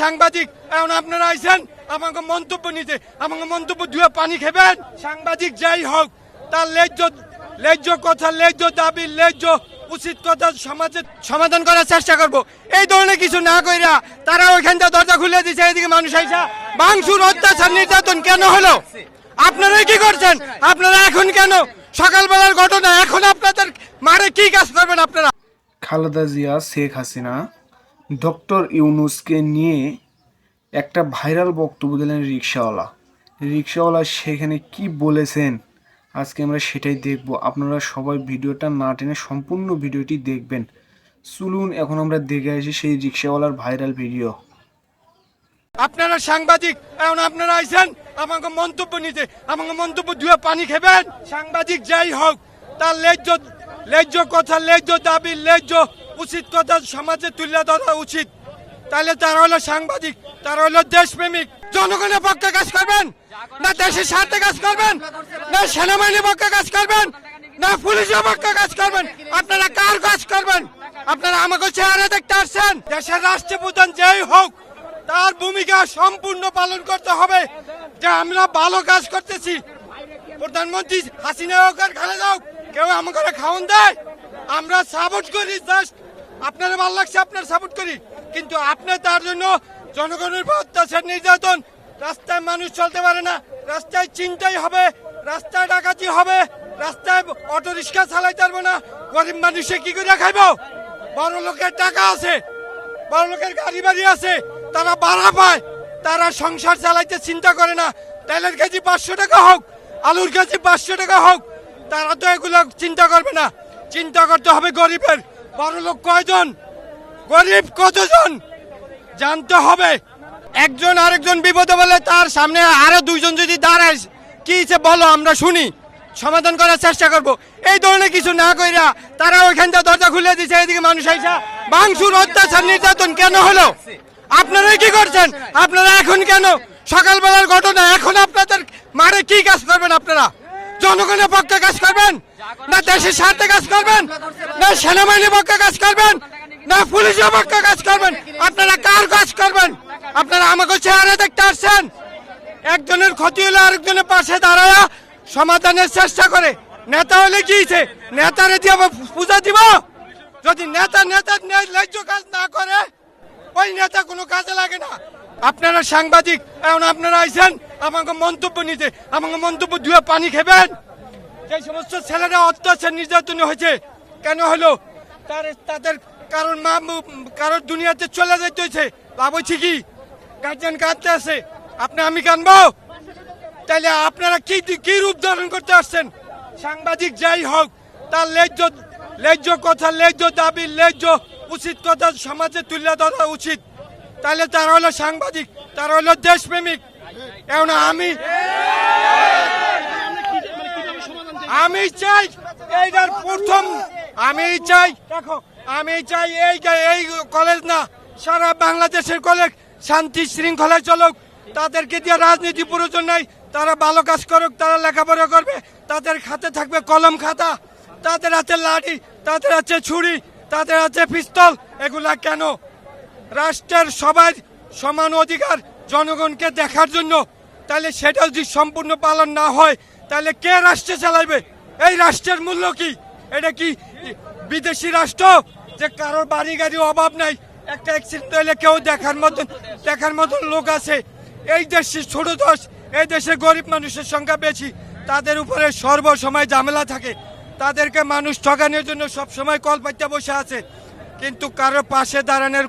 সাংবাদিক, এখন আপনারা আইছেন, আমাকে মন্তব্য নিতে, আমাকে মন্তব্য ধুয়ে পানি খেবেন। সাংবাদিক যাই হোক, তার লেজ্জ লেজ্জ কথা, লেজ্জ দাবি, লেজ্জ উচিত কথা সমাজে সমাধান করার চেষ্টা করব। এই ধরনের কিছু না কইরা তারা ওইখান থেকে দরজা খুলে দিছে এদিকে মানুষ আইসা বাংশুর অত্যাচার, নির্যাতন কেন হলো? আপনারা কি করছেন? আপনারা এখন কেন? সকালবেলার ঘটনা, এখন আপনাদের মারে কি কাজ করবেন আপনারা? খালেদা জিয়া, শেখ হাসিনা ডক্টর ইউনুসকে নিয়ে একটা ভাইরাল বক্তব্য দিলেন রিক্সাওয়ালা। রিক্সাওয়ালা সেখানে কি বলেছেন? আজকে আমরা সেটাই দেখব। আপনারা সবাই ভিডিওটা না টেনে সম্পূর্ণ ভিডিওটি দেখবেন। চলুন, এখন আমরা দেখে আসি সেই রিক্সাওয়ালার ভাইরাল ভিডিও। আপনারা সাংবাদিক, এখন আপনারা আইছেন, আমাকে মন্তব্য নিতে। আমাকে মন্তব্য ধুয়ে পানি খেবেন? সাংবাদিক যাই হোক, তার লেজ্জ লেজ্জ কথা, লেজ্জ দাবি, লেজ্জ উচিত কথা সমাজে তুলে ধরা উচিত। তাহলে তারা হলো সাংবাদিক, তারা হলো দেশপ্রেমিক। জনগণের পক্ষে কাজ করবেন, না দেশের স্বার্থে কাজ করবেন, না সেনাবাহিনীর পক্ষে কাজ করবেন, না পুলিশের পক্ষে কাজ করবেন। আপনারা কার কাজ করবেন? আপনারা আমাকে চেহারা দেখতে আসছেন? দেশের রাষ্ট্রপ্রধান যেই হোক, তার ভূমিকা সম্পূর্ণ পালন করতে হবে। যে আমরা ভালো কাজ করতেছি। প্রধানমন্ত্রী হাসিনা হোক আর খালেদা হোক কেউ আমাকে খাওয়ান দেয়। আমরা সাপোর্ট করি জাস্ট আপনারা ভালো লাগছে, আপনার সাপোর্ট করি। কিন্তু আপনি তার জন্য জনগণের অত্যাচার নির্যাতন, রাস্তায় মানুষ চলতে পারে না, রাস্তায় চিন্তাই হবে, রাস্তায় ডাকাতি হবে, রাস্তায় অটো রিক্সা চালাইতে পারব না। গরিব মানুষে কি করে খাইব? বড় লোকের টাকা আছে, বড় লোকের গাড়ি বাড়ি আছে, তারা ভাড়া পায়, তারা সংসার চালাইতে চিন্তা করে না। তেলের কেজি পাঁচশো টাকা হোক, আলুর কেজি পাঁচশো টাকা হোক, তারা তো এগুলো চিন্তা করবে না। চিন্তা করতে হবে গরিবের। বড় লোক কয়জন? গরিব কতজন? জানতে হবে। একজন আরেকজন বিপদে বলে তার সামনে আরও দুইজন যদি দাঁড়ায়, কি বলো, আমরা শুনি। সমাধান করার চেষ্টা করব। এই ধরনের কিছু না কইরা তারা ওইখানটা দরজা খুলে দিছে এদিকে মানুষ আইসা বাংশুর অত্যাচার, নির্যাতন কেন হলো? আপনারা কি করছেন? আপনারা এখন কেন? সকালবেলার ঘটনা, এখন আপনাদের মারে কি কাজ করবেন আপনারা? জনগণের পক্ষে কাজ করবেন? না দেশের স্বার্থে কাজ করবেন, না সেনাবাহিনীর পক্ষে কাজ করবেন, না পুলিশের পক্ষে কাজ করবেন। আপনারা কার কাজ করবেন? আপনারা আমাকে চেহারা দেখতে আসছেন। একজনের ক্ষতি হলে আরেকজনের পাশে দাঁড়ায়া সমাধানের চেষ্টা করে। নেতা হলে হইছে? নেতারে দিয়ে পূজা দিব? যদি নেতা ন্যায় ন্যায্য কাজ না করে, ওই নেতা কোনো কাজে লাগে না। আপনারা সাংবাদিক, এখন আপনারা আইছেন, আমাকে মন্তব্য নিতে। আমাকে মন্তব্য ধুয়ে পানি খেবেন। যে সমস্ত ছেলেরা অত্যাচার নির্যাতন হয়েছে। কেন হলো? তার তাদের কারণ মা কারোর দুনিয়াতে চলে যেতে হয়েছে। ভাবছি কি? গার্জেন কাঁদতে আছে। আপনি আমি কানবো তাহলে আপনারা কি কি রূপ ধারণ করতে আসছেন? সাংবাদিক যাই হোক, তার লেজ্জ লেজ্জ কথা, লেজ্জ দাবি, লেজ্জ উচিত কথা সমাজে তুলে ধরা উচিত। তাহলে তারা হলো সাংবাদিক, তারা হলো দেশপ্রেমিক। এখন আমি আমি চাই এইটার প্রথম আমি চাই দেখো। আমি চাই এই এই কলেজ না সারা বাংলাদেশের কলেজ শান্তি শৃঙ্খলায় চলুক। তাদেরকে দিয়ে রাজনীতি প্রয়োজন নাই তারা ভালো কাজ করুক তারা লেখাপড়া করবে তাদের হাতে থাকবে কলম খাতা তাদের হাতে লাঠি তাদের হাতে ছুরি তাদের হাতে পিস্তল এগুলা কেন? রাষ্ট্রের সবাই সমান অধিকার জনগণকে দেখার জন্য। তাহলে সেটা যদি সম্পূর্ণ পালন না হয় তাহলে কে রাষ্ট্র চালাইবে? এই রাষ্ট্রের মূল্য কি? এটা কি বিদেশি রাষ্ট্র? যে কারোর বাড়ি গাড়ি অভাব নাই, একটা অ্যাক্সিডেন্ট হলে কেউ দেখার মতন দেখার মতন লোক আছে। এই দেশে ছোট দশ, এই দেশে গরিব মানুষের সংখ্যা বেশি, তাদের উপরে সর্বসময় ঝামেলা থাকে। তাদেরকে মানুষ ঠকানোর জন্য সব সময় কল পাইতে বসে আছে। কিন্তু কারও পাশে দাঁড়ানোর